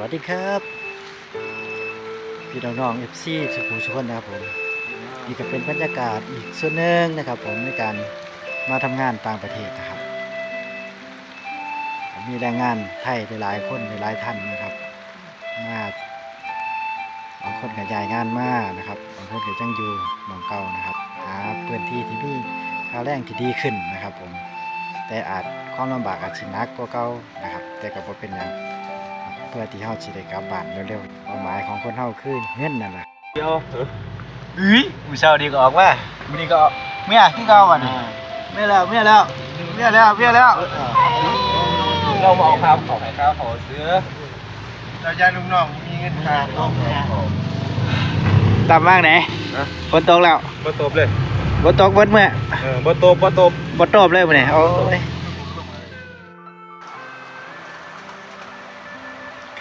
วัสดีครับพี่น้องๆเอฟซีสุขุมสุขนนะครับผมนี่ก็เป็นบรรยากาศอีกส่วนหนึ่งนะครับ ผมในการมาทำงานต่างประเทศนะครับ มีแรงงานไทยหลายคนหลายท่านนะครับมาบางคนก็ย้ายงานมานะครับบางคนก็จังอยู่มองเก่านะครับหาพื้นที่ที่มีค่าแรงที่ดีขึ้นนะครับ ผมแต่อาจความลำบากอาจสินักกว่าเก่านะครับ แต่ก็บ่เป็นหยัง เพื่อที่เฮาสิได้กลับบ้านเร็วๆเป้าหมายของคนเฮาคือเงินนั่นล่ะเดียวเอ้ยมื้อเช้าดีก็ออกว่ามื้อนี้ก็ออกเมียคือเก่าอะนี่เมียแล้วเมียแล้วเมียแล้วเมียแล้วเรามาเอาครับของข้าวขอซื้อเราจะลุงน้องมีเงินค่าต้องตามมากไหนฝนตกแล้วบ่ตบเลยบ่ตกเบิดมื้อเออบ่ตบบ่ตบบ่ตบเลยมื้อนี้โอ้ย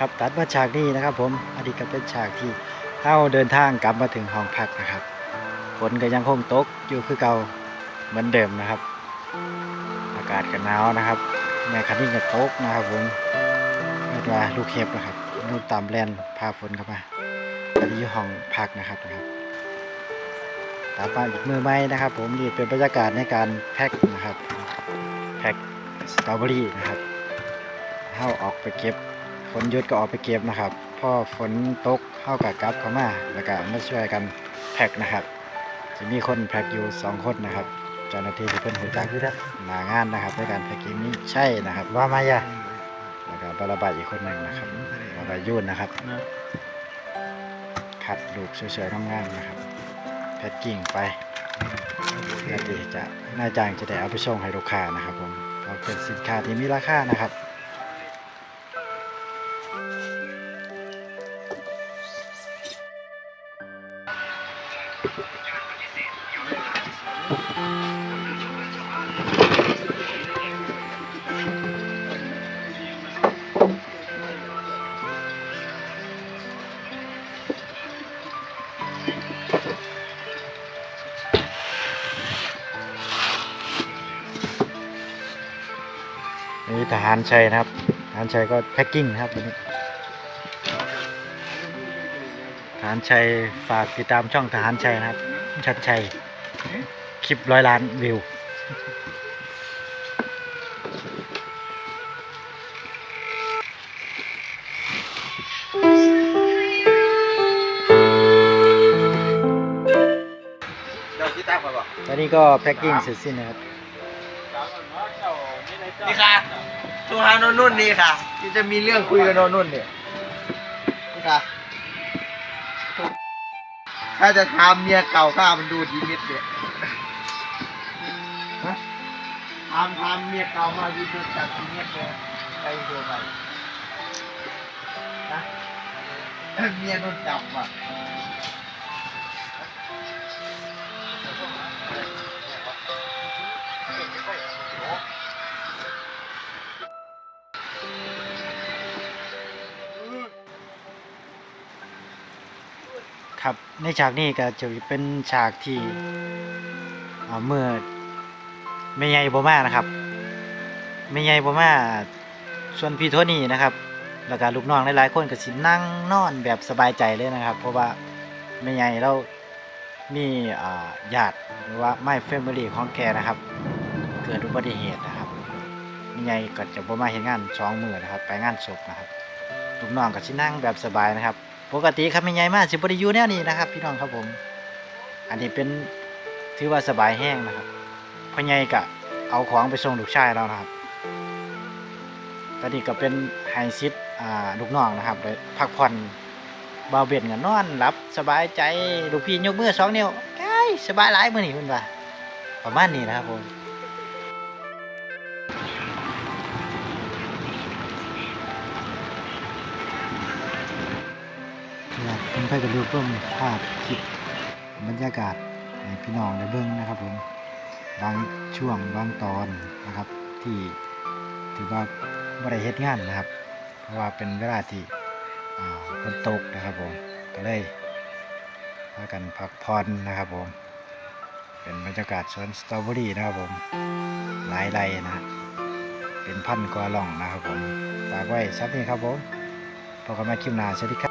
ครับตัดมาฉากนี้นะครับ ผมอันนี้ก็เป็นฉากที่เฮาเดินทางกลับมาถึงห้องพักนะครับฝนก็ยังคงตกอยู่คือเก่าเหมือนเดิมนะครับ อากาศก็หนาวนะครับแม่คันนี้ก็ตกนะครับผมเรียกว่าลูกเห็บนะครับลูกตามแลนพาฝนเข้ามาอันนี้อยู่ห้องพักนะครับนะครับตามาอีกมือไม้นะครับ ผมนี่เป็นบรรยากาศในการแพ็คนะครับแพ็คสตรอเบอรี่นะครับเข้าออกไปเก็บ ฝนหยุดก็ออกไปเก็บนะครับพอฝนตกเข้ากับกลับเข้ามาแล้วก็มาช่วยกันแพ็คนะครับ จะมีคนแพ็คอยู่สองคนนะครับเจ้าหน้าที่ที่เพิ่นหูจักหนางานนะครับในการแพ็กเกจนี้ใช่นะครับ ว่ามายาแล้วก็บาราบายอีกคนหนึ่งนะครับบาราบายยุ่นนะครับคัดลูกสวยๆงามๆนะครับ แพ็กกิ้งไปเพื่อที่จะนายจ้างจะได้เอาไปส่งให้ลูกค้านะครับผมเอาเป็นสินค้าที่มีราคานะครับ นี่ทหารชัยนะครับ ทหารชัยก็แพ็กกิ้งนะครับวันนี้ารชัยฝากติดตามช่องทหารชัยนะครับ ชัดชัย คลิปร้อยล้านวิวเดี๋ยวที่ตั้งมาบอกตอนนี้ก็แพ็กกิ้งเสร็จสิ้นนะครับ นี่ค่ะตัวหาโนนนุ่นนี่ค่ะที่จะมีเรื่องคุยกับโนนนุ่นเนี่ยนี่ค่ะ ถ้าจะทำเมียเก่าข้ามันดูดีมิดเนี่ยฮะทำทำเมียเก่ามาดูดูจากดีมิดเลยไปดูไปนะเมียโดนจับว่ะ ครับ ในฉากนี้ก็จะเป็นฉากที่เมื่อไม่ใหญ่บ่มานะครับไม่ใหญ่บ่มาส่วนพี่โทนี่นะครับแล้วก็ลูกน้องหลายๆคนก็สินั่งนอนแบบสบายใจเลยนะครับ เพราะว่าไม่ใหญ่เรามีอ่าญาติหรือว่าไม่เฟมิลี่ของแกนะครับ เกิดอุบัติเหตุนะครับไม่ใหญ่ก็จะบ่มาเห็นงานสองมือนะครับ ไปงานศพนะครับลูกน้องก็สินั่งแบบสบายนะครับ ปกติครับไม่ใหญ่มากสิบริยูแนวนี้นะครับ พี่น้องครับผม อันนี้เป็นถือว่าสบายแห้งนะครับพ่อใหญ่ก็เอาของไปส่งลูกชายเรานะครับตอนนี้ก็เป็นไฮซิตอ่าลูกน้องนะครับได้พักผ่อนเบาเบียนกันนอนหลับสบายใจลูกพี่ยกมือสองนิ้วใช่สบายหลายมือนี่เพื่อนว่าประมาณนี้นะครับผม อยากเป็นไปกับรูปร่วมภาพคลิปบรรยากาศให้พี่น้องได้เบิ่งนะครับผมบางช่วงบางตอนนะครับ ที่ถือว่าไม่ได้เฮ็ดงานนะครับ เพราะว่าเป็นเวลาที่ฝนตกนะครับผมก็เลยพากันพักผ่อนนะครับผม เป็นบรรยากาศสวนสตรอเบอรี่นะครับผมหลายไร่นะเป็นพันกว่าหล่องนะครับผมฝากไว้สักนี้ครับผมพพบกันใหม่คลิปหน้าสวัสดีครับ